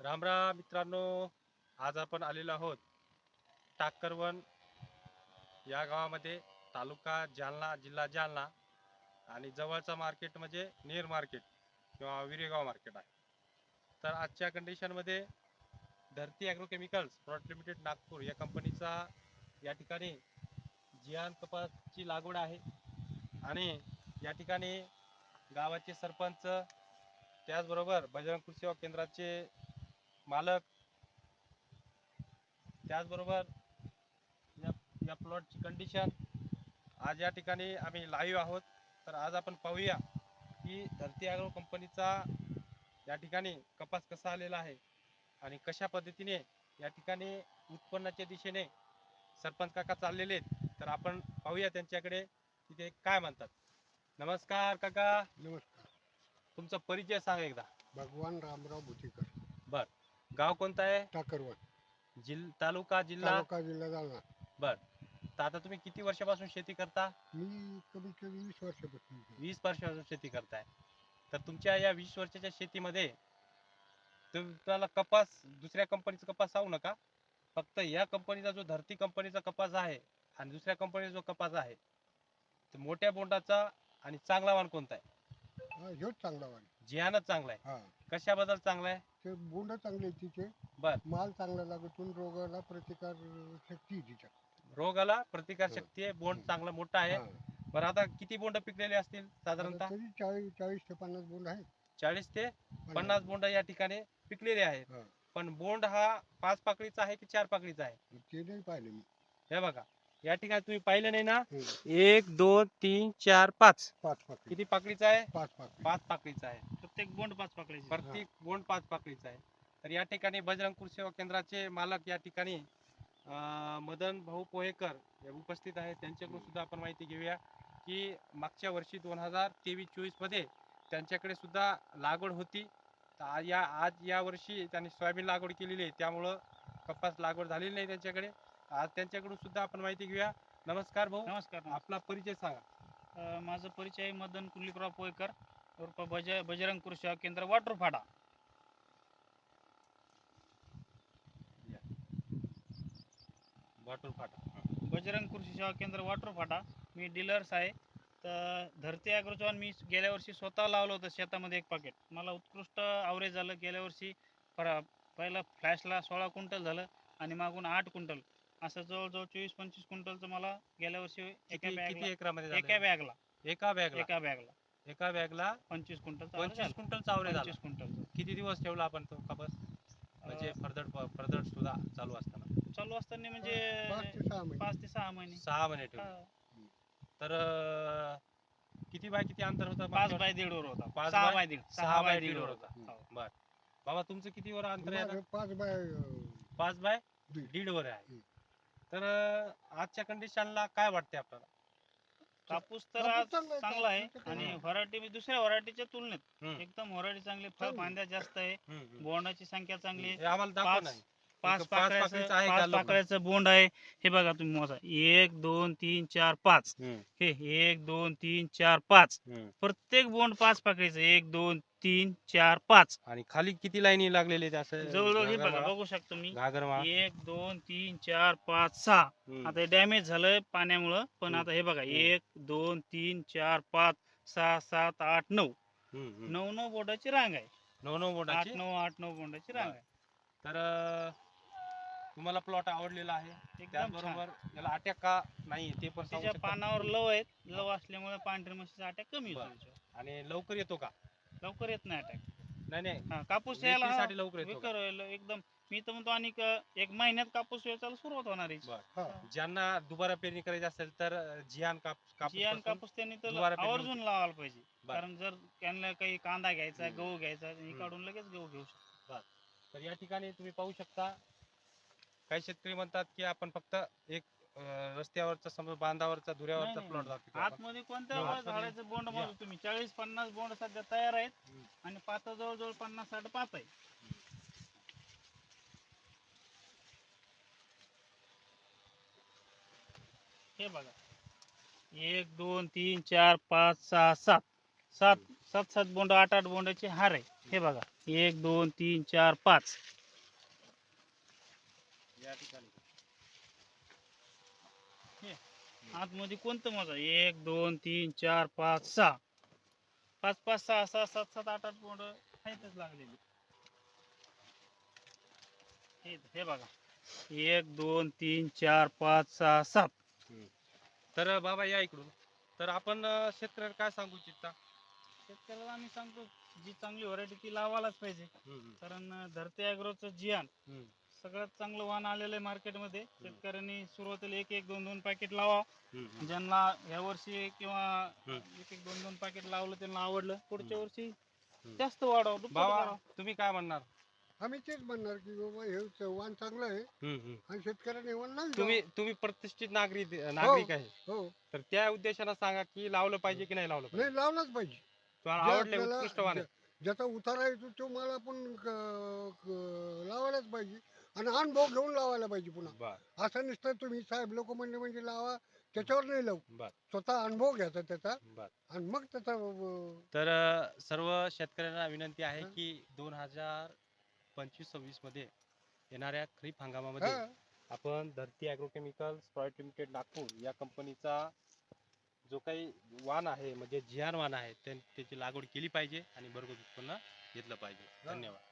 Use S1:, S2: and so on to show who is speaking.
S1: रामराम मित्रांनो आज आपण आलेलो आहोत टाकरवन या गावामध्ये तालुका जालना जिल्हा जालना आणि जवळचा मार्केट म्हणजे नेर मार्केट किंवा विरेगाव मार्केट आहे. तर आजच्या कंडिशनमध्ये धरती ॲग्रोकेमिकल्स प्रॉडक्ट लिमिटेड नागपूर या कंपनीचा या ठिकाणी जियान कपासची लागवड आहे आणि या ठिकाणी गावाचे सरपंच त्याचबरोबर बजरंग कृषी सेवा केंद्राचे मालक. त्याचबरोबर या या प्लॉटची कंडिशन आज या ठिकाणी आम्ही लाईव्ह आहोत. तर आज आपण पाहूया की धरती ॲग्रो कंपनीचा या ठिकाणी कपास कसा आलेला आहे आणि कशा पद्धतीने या ठिकाणी उत्पन्नाच्या दिशेने सरपंच काका चाललेले आहेत. तर आपण पाहूया त्यांच्याकडे तिथे काय म्हणतात. नमस्कार काका.
S2: नमस्कार.
S1: तुमचा परिचय सांगा एकदा.
S2: भगवान रामराव भुतीकर.
S1: गाव कोणतं आहे?
S2: टाकरवत
S1: जिल तालुका जिल्हा?
S2: तालुका जिल्हा जालना.
S1: बर. तर आता तुम्ही किती वर्षापासून शेती करता?
S2: मी कमीत कमी वीस वर्षापासून इथे.
S1: वीस वर्षापासून शेती करताय. तर तुमच्या या वीस वर्षाच्या शेतीमध्ये तुम्हाला कपास दुसऱ्या कंपनीचा कपास सांगू नका. फक्त या कंपनीचा जो धरती कंपनीचा कपास आहे आणि दुसऱ्या कंपनीचा जो कपास आहे तर मोठ्या बोंडाचा आणि चांगला वाण कोणता आहे?
S2: हा ह्योच चांगला वाण
S1: जिहानच चांगला आहे.
S2: हा.
S1: कशाबद्दल चांगला आहे
S2: ते बोंड चांगले आहेत तिचे.
S1: बर.
S2: माल चांगला लागतून रोगाला प्रतिकार शक्ती आहे तिच्या
S1: रोगाला प्रतिकार शक्ती आहे बोंड चांगला मोठा आहे.
S2: हा.
S1: बरं आता किती बोंड पिकलेले असतील साधारणतः?
S2: तरी चाळीस चाळीस ते पन्नास बोंड आहेत.
S1: चाळीस ते पन्नास बोंड या ठिकाणी पिकलेले आहेत.
S2: हा.
S1: पण बोंड हा पाच पाकळीचा आहे की चार पाकळीचा आहे?
S2: ते नाही पाहिले मी.
S1: हे बघा या ठिकाणी तुम्ही पाहिलं नाही ना?
S2: हम्म.
S1: एक दोन तीन चार पाच.
S2: पाच पाकळी.
S1: किती पाकळीचा आहे?
S2: पाच पाकळी.
S1: पाच पाकळीचा आहे.
S3: प्रत्येक बोंड पाच पकडायचे
S1: प्रत्येक बोंड पाच पाकळीचा आहे. तर या ठिकाणी बजरंग कृषी सेवा केंद्राचे मालक या ठिकाणी अं, मदन भाऊ पोहेकर हे उपस्थित आहेत. त्यांच्याकडून सुद्धा आपण माहिती घेऊया की मागच्या वर्षी दोन हजार तेवीस चोवीसमध्ये त्यांच्याकडे सुद्धा लागवड होती. तर आ- या आज या वर्षी त्यांनी सोयाबीन लागवड केलेली आहे. त्यामुळं कपास लागवड झालेली नाही त्यांच्याकडे. आज त्यांच्याकडून सुद्धा आपण माहिती घेऊया. नमस्कार भाऊ.
S3: नमस्कार.
S1: आपला परिचय सांगा.
S3: अं, माझा परिचय मदन कुंडलिकराव पोयकर उर्फ बज बजरंग कृषी सेवा केंद्र वाटरफाडा
S1: वाटून फाटा
S3: बजरंग कृषी सेवा केंद्र वाटरफाटा मी डीलर्स आहे. तर धरती ॲग्रोचॉन मी गेल्या वर्षी स्वतः लावलं होतं शेतामध्ये एक पाकिट मला उत्कृष्ट आवरेज झालं. गेल्या वर्षी पर पहिलं फ्लॅशला सोळा क्विंटल झालं आणि मागून आठ क्विंटल. असं जवळजवळ चोवीस पंचवीस क्विंटलचं मला गेल्या वर्षी एका बॅगला एका? बॅगला
S1: एका बॅगला
S3: एका बॅगला
S1: एका बॅगला
S3: पंचवीस क्विंटल
S1: पंचवीस क्विंटल चावरे झाला.
S3: पंचवीस क्विंटल
S1: किती दिवस ठेवला आपण तो कपास म्हणजे फरदड फरदड सुद्धा चालू असताना.
S3: चालू असताना म्हणजे
S2: पाच ते सहा महिने.
S3: सहा महिने.
S1: ठेवले. तर किती बाय किती अंतर होतं?
S3: पाच बाय दीड वर होता.
S1: पाच
S3: सहा
S1: बाय-
S3: दीड.
S1: सहा बाय
S3: दीड वर होता. हो.
S1: वर्षी? बाबा तुमचं किती वर अंतर आहे
S2: पाच बाय अं,
S1: पाच बाय
S2: दीड.
S1: वर आहे. तर आजच्या कंडिशनला काय वाटते आपल्याला?
S3: कापूस तर
S2: कापूस चांगला आहे,
S3: चांगला आहे
S2: कापूस
S3: आणि व्हरायटी दुसऱ्या व्हरायटीच्या तुलनेत
S1: हम्म,
S3: एकदम व्हरायटी चांगली फळ. फांद्या जास्त आहे.
S1: हम्म, हम्म.
S3: बोंडाची संख्या चांगली आहे.
S1: हे आम्हाला दाखवा
S3: पाच-
S1: नाही
S3: पाच पाकळ्याचं
S1: आहे का
S3: पाच
S1: लग्न?
S3: पाकळ्याचं बोंड आहे. हे बघा तुम्ही मोजा. एक दोन तीन चार पाच.
S1: हम्म,
S3: हे एक दोन तीन चार पाच.
S1: हम्म.
S3: प्रत्येक बोंड पाच पाकळीचं एक दोन तीन चार पाच.
S1: आणि खाली किती लाईनी लागलेले आहेत असं?
S3: जवळजवळ हे बघा? बघू शकतो मी.
S1: घागरमाळा?
S3: एक दोन तीन चार पाच सहा.
S1: हम्म.
S3: आता डॅमेज झालंय पाण्यामुळं पण
S1: हम्म.
S3: आता हे बघा
S1: हम्म.
S3: एक दोन तीन चार पाच सहा सात आठ नऊ.
S1: हम्म, हम्म.
S3: नऊ नऊ बोटाची रांग आहे.
S1: नऊ नऊ
S3: आठ
S1: बोटाची
S3: नऊ आठ नऊ बोटाची रांग आहे.
S1: तर अं, तुम्हाला प्लॉट आवडलेला आहे
S3: एकदम
S1: त्याचबरोबर याला अटॅक का नाही ते पण सांगू
S3: त्याच्या
S1: शकता?
S3: पानावर लव आहेत लव असल्यामुळे पांढरी म्हशीचा अटॅक कमी
S1: बरं.
S3: होतो त्याच्यावर.
S1: आणि लवकर येतो का
S3: लवकर येत नाही अटॅक
S1: नाही नाही
S3: हा कापूस यायला हा,
S1: लवकर येतो का?
S3: विकर व्हायला एकदम मी तर म्हणतो आणि एक महिन्यात कापूस वेचायला सुरुवात होणार आहे
S1: बरं.
S2: हा.
S1: ज्यांना दुबारा पेरणी करायची असेल तर अं, जियान काप कापूस
S3: जियान
S1: पासून-
S3: कापूस त्यांनी तर
S1: दुबारा पेरणी
S3: आवर्जून लावायला पाहिजे
S1: बरं.
S3: कारण जर त्यांना काही कांदा घ्यायचा
S1: हम्म.
S3: गहू घ्यायचा हे
S1: हम्म.
S3: काढून लगेच गहू घेऊ शकतो
S1: तर या ठिकाणी तुम्ही पाहू शकता काही शेतकरी म्हणतात की आपण फक्त एक अं, रस्त्यावरचा समजा बांधावरचा धुऱ्यावरचा
S3: नाही,
S1: प्लॉट. दाखवतो.
S3: आतमध्ये कोणत्या
S1: आतमध्ये
S3: झाडाचं बोंड. मोजू तुम्ही चाळीस पन्नास बोंड सध्या तयार आहेत
S1: हम्म.
S3: आणि पाता जवळजवळ पन्नास साठ पात आहे हे बघा एक दोन तीन चार पाच सहा सात सात सात सात बोंड आठ आठ बोंडाचे हार आहे हे बघा एक दोन तीन चार पाच
S1: या ठिकाणी.
S3: आतमध्ये कोणतं मोजा? एक दोन तीन चार पाच सहा. पाच पाच सहा सहा सात सात आठ आठ बोंड आहेतच लागलेली. हे बघा. एक दोन तीन चार पाच सहा सात.
S1: तर बाबा या इकडून. तर आपण शेतकऱ्याला काय सांगू इच्छिता
S3: शेतकऱ्याला आम्ही सांगतो जी चांगली व्हरायटी ती लावायलाच पाहिजे. कारण धरती ॲग्रोचं जियान सगळ्यात चांगलं वाहन आलेलं आहे मार्केटमध्ये. शेतकऱ्यांनी सुरुवातीला एक एक दोन दोन पॅकेट लावा. ज्यांना ह्या वर्षी किंवा. एक एक दोन दोन पॅकेट लावलं त्यांना आवडलं. पुढच्या. वर्षी जास्त वाढव दुप्पट.
S1: तुम्ही काय म्हणणार?
S2: आम्ही तेच म्हणणार की बाबा हे च- वाण चांगलं आहे आणि शेतकऱ्याने नाही
S1: तुम्ही तुम्ही प्रतिष्ठित नागरिक नागरिक आहे.
S2: हो.
S1: तर त्या उद्देशानं सांगा की लावलं पाहिजे की नाही लावलं पाहिजे?
S2: नाही लावलाच पाहिजे.
S1: तुम्हाला आवडले
S2: आपल्याला-
S1: उत्कृष्ट.
S2: ज्या- ज्याचा उतारा येतो तो मला आपण क- क- लावायलाच पाहिजे. आणि अनुभव घेऊन लावायला पाहिजे पुन्हा.
S1: बर.
S2: असं नुसतं तुम्ही साहेब लोक म्हणले म्हणजे लावा त्याच्यावर नाही लावू.
S1: बर.
S2: स्वतः अनुभव घ्यायचा त्याचा
S1: बर.
S2: आणि मग त्याचा अं,
S1: तर अ, सर्व शेतकऱ्यांना विनंती आहे
S2: हा.
S1: की दोन हजार पंचवीस सव्वीसमध्ये येणाऱ्या खरीप हंगामामध्ये
S2: हा,
S1: आपण धरती ॲग्रोकेमिकल्स प्रायव्हेट लिमिटेड नागपूर या कंपनीचा जो काही वाण आहे म्हणजे जियान वाण आहे त्या- त्याची लागवड केली पाहिजे आणि भरघोस उत्पन्न घेतलं पाहिजे. धन्यवाद.